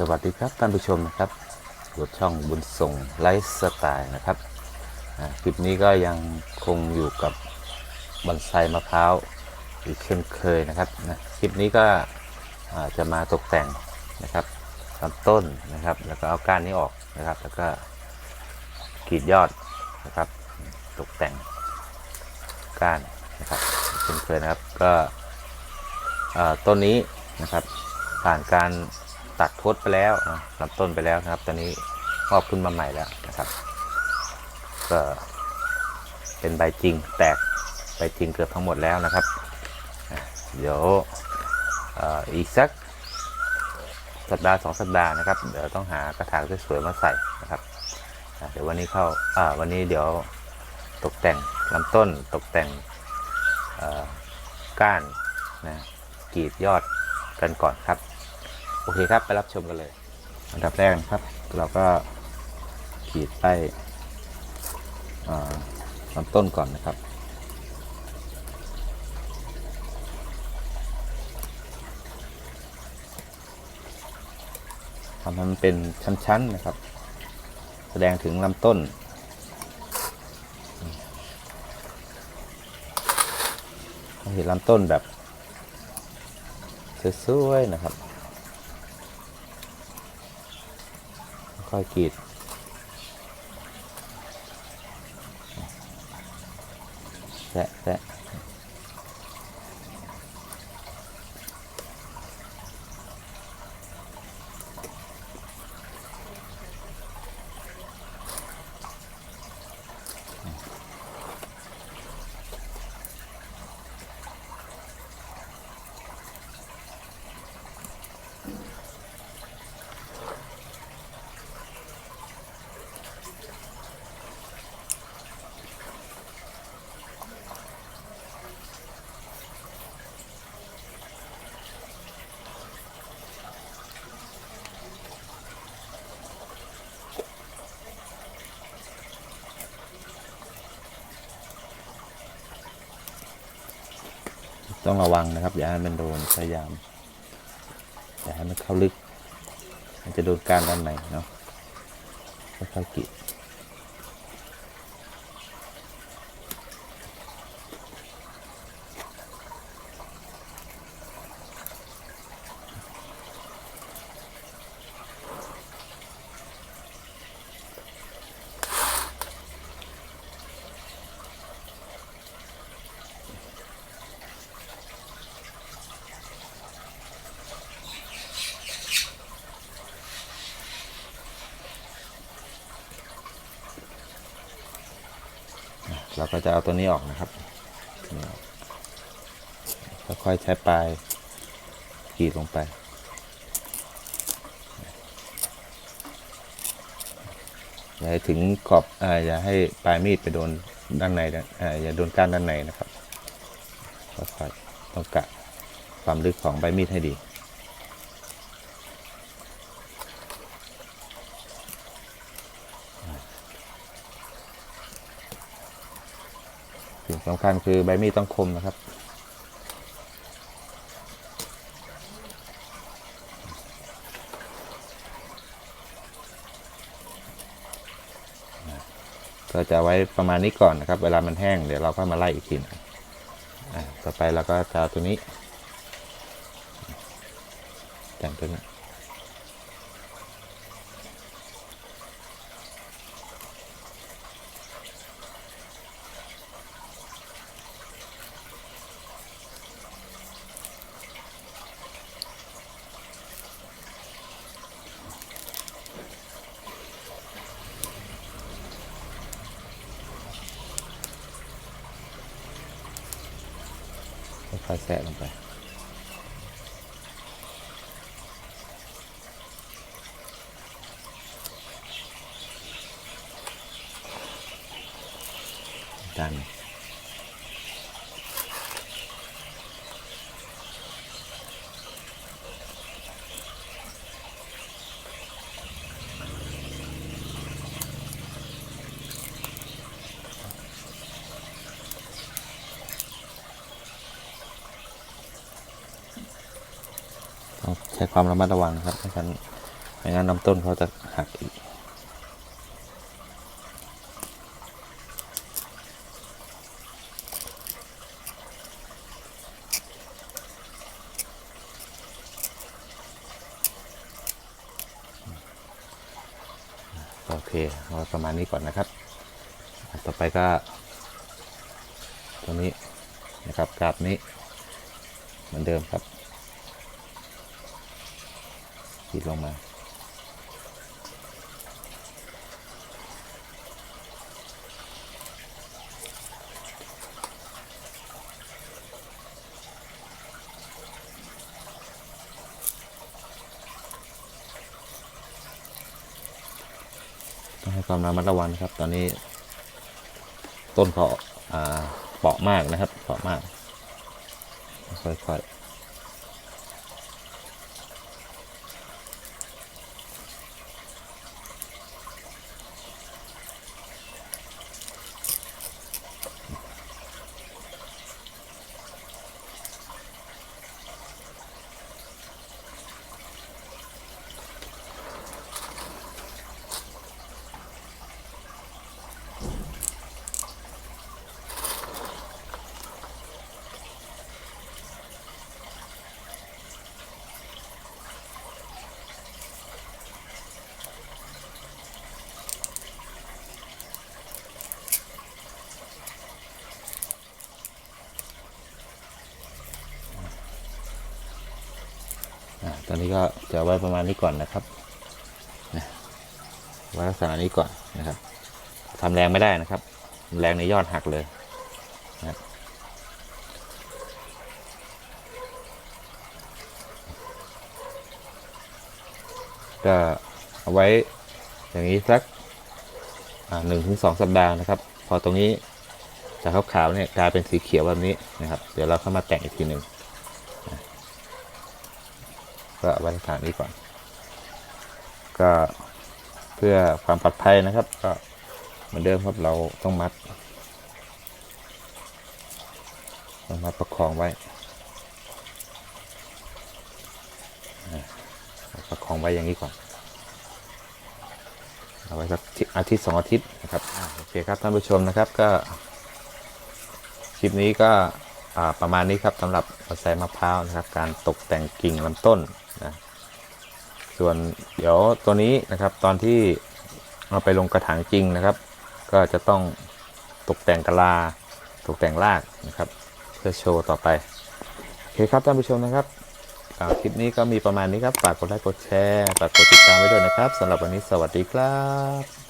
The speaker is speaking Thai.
สวัสดีครับท่านผู้ชมนะครับอยู่ช่องบุญส่งไลฟ์สไตล์นะครับคลิปนี้ก็ยังคงอยู่กับบอนไซมะพร้าวอีกเช่นเคยนะครับนะคลิปนี้ก็จะมาตกแต่งนะครับลำต้นนะครับ แล้วก็เอาก้านนี้ออกนะครับ แล้วก็กรีดยอดนะครับ ตกแต่งก้านนะครับเช่นเคยนะครับก็ต้นนี้นะครับผ่านการ ตัดทดไปแล้วนะลำต้นไปแล้วนะครับ ตอนนี้งอกขึ้นมาใหม่แล้วนะครับก็เป็นใบจริงแตกใบจริงเกือบทั้งหมดแล้วนะครับ เดี๋ยวอ,อีกสักสัปดาห์สองสัปดาห์นะครับ เดี๋ยวต้องหากระถางสวยๆมาใส่นะครับเดี๋ยววันนี้เข้าวันนี้เดี๋ยวตกแต่งลำต้นตกแต่งก้านนะกรีดยอดกันก่อนครับ โอเคครับ ไปรับชมกันเลย อันดับแรกครับ เราก็ขีดใต้ลำต้นก่อนนะครับ ทำให้มันเป็นชั้นๆนะครับ แสดงถึงลำต้นเห็นลำต้นแบบสวยๆนะครับ ค่อยกรีดแตะแตะ ต้องระวังนะครับ อย่าให้มันโดนพยายาม อย่าให้มันเข้าลึก มันจะโดนการด้านในเนาะค่อยๆกรีด เราก็จะเอาตัวนี้ออกนะครับค่อยๆใช้ปลายกรีดลงไป อย่าให้ถึงขอบออย่าให้ปลายมีดไปโดนด้านในนะอ่าอย่าโดนก้านด้านในนะครับค่อยๆต้องกะความลึกของใบมีดให้ดี สำคัญคือใบมีดต้องคมนะครับ ก็จะไว้ประมาณนี้ก่อนนะครับ เวลามันแห้งเดี๋ยวเราก็มาไล่อีกทีนะต่อไปเราก็จะตัวนี้แต่งตัวนี้ ค่อยแสะลงไปดัน ใช้ความระมัดระวังครับไม่งั้นไม่งั้นลำต้นเขาจะหักอีกโอเคเอาประมาณนี้ก่อนนะครับต่อไปก็ตัวนี้นะครับกราบนี้เหมือนเดิมครับ ขีดลงมา ต้องให้ความระมัดระวังนครับ ตอนนี้ ต้นเขาอ่าเปาะมากนะครับเปาะมาก ค่อยๆ ตอนนี้ก็จะไว้ประมาณนี้ก่อนนะครับนะไว้ลักษณะนี้ก่อนนะครับทำแรงไม่ได้นะครับ แรงในยอดหักเลยนะก็เอาไว้อย่างนี้สักหนึ่งถึงสองสัปดาห์นะครับ พอตรงนี้จากขาวๆเนี่ยกลายเป็นสีเขียวแบบนี้นะครับ เดี๋ยวเราเข้ามาแต่งอีกทีหนึ่ง ก็เอาไว้ลักษณะนี้ก่อน ก็เพื่อความปลอดภัยนะครับ ก็เหมือนเดิมครับเราต้องมัดต้องมัดประคองไว้ประคองไว้อย่างนี้ก่อนเอาไว้สักอาทิตย์สองอาทิตย์นะครับอโอเคครับท่านผู้ชมนะครับก็คลิปนี้ก็ประมาณนี้ครับสำหรับกระแสมะพร้าวนะครับ การตกแต่งกิ่งลำต้น นะส่วนเดี๋ยวตัวนี้นะครับตอนที่เอาไปลงกระถางจริงนะครับ ก็จะต้องตกแต่งกะลาตกแต่งรากนะครับเพื่อโชว์ต่อไปโอเคครับท่านผู้ชมนะครับคลิปนี้ก็มีประมาณนี้ครับฝากกดไลค์กดแชร์ฝากกดติดตามไว้ด้วยนะครับสำหรับวันนี้สวัสดีครับ